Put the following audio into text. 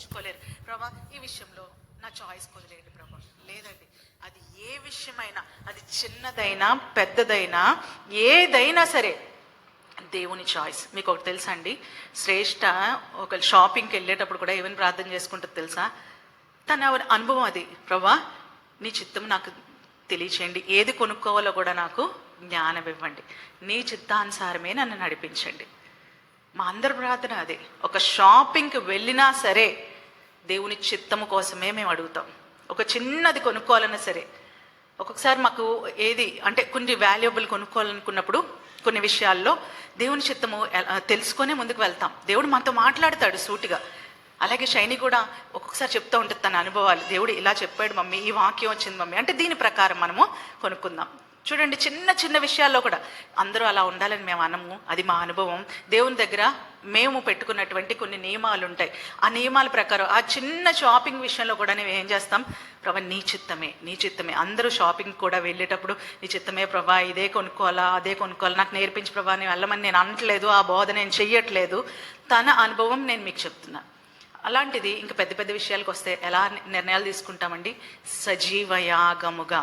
ఎంచుకోలేరు ప్రభా ఈ విషయంలో నా చాయిస్ కుదిరేయండి ప్రభా. లేదండి అది ఏ విషయమైనా అది చిన్నదైనా పెద్దదైనా ఏదైనా సరే దేవుని చాయిస్ మీకు ఒకటి తెలుసా అండి? శ్రేష్ఠ ఒక షాపింగ్కి వెళ్ళేటప్పుడు కూడా ఏమైనా ప్రార్థన చేసుకుంటుంది తెలుసా? తన అనుభవం అది. ప్రభా నీ చిత్తం నాకు తెలియచేయండి. ఏది కొనుక్కోవాలో కూడా నాకు జ్ఞానం ఇవ్వండి. నీ చిత్తానుసారమే నన్ను నడిపించండి. మా అందరి ప్రార్థన అదే. ఒక షాపింగ్కి వెళ్ళినా సరే దేవుని చిత్తము కోసమే మేము అడుగుతాం. ఒక చిన్నది కొనుక్కోవాలన్నా సరే ఒక్కొక్కసారి మాకు ఏది అంటే కొన్ని వాల్యుబుల్ కొనుక్కోవాలనుకున్నప్పుడు కొన్ని విషయాల్లో దేవుని చిత్తము తెలుసుకునే తెలుసుకొనే ముందుకు వెళ్తాం. దేవుడు మనతో మాట్లాడతాడు సూటిగా. అలాగే షైని కూడా ఒక్కొక్కసారి చెప్తూ ఉంటుంది తన అనుభవాలు. దేవుడు ఇలా చెప్పాడు మమ్మీ ఈ వాక్యం వచ్చింది మమ్మీ అంటే దీని ప్రకారం మనము కొనుక్కుందాం. చూడండి చిన్న చిన్న విషయాల్లో కూడా అందరూ అలా ఉండాలని మేము అనము. అది మా అనుభవం. దేవుని దగ్గర మేము పెట్టుకున్నటువంటి కొన్ని నియమాలు ఉంటాయి. ఆ నియమాల ప్రకారం ఆ చిన్న షాపింగ్ విషయంలో కూడా మేము ఏం చేస్తాం? ప్రభా నీ చిత్తమే నీ చిత్తమే. అందరూ షాపింగ్ కూడా వెళ్ళేటప్పుడు నీ చిత్తమే ప్రభా ఇదే కొనుక్కోవాలా అదే కొనుక్కోవాలా నాకు నేర్పించి ప్రభా నేను వెళ్ళమని నేను అనట్లేదు ఆ బోధ నేను చెయ్యట్లేదు. తన అనుభవం నేను మీకు చెప్తున్నా. అలాంటిది ఇంకా పెద్ద పెద్ద విషయాలకు వస్తే ఎలా నిర్ణయాలు తీసుకుంటామండి? సజీవయాగముగా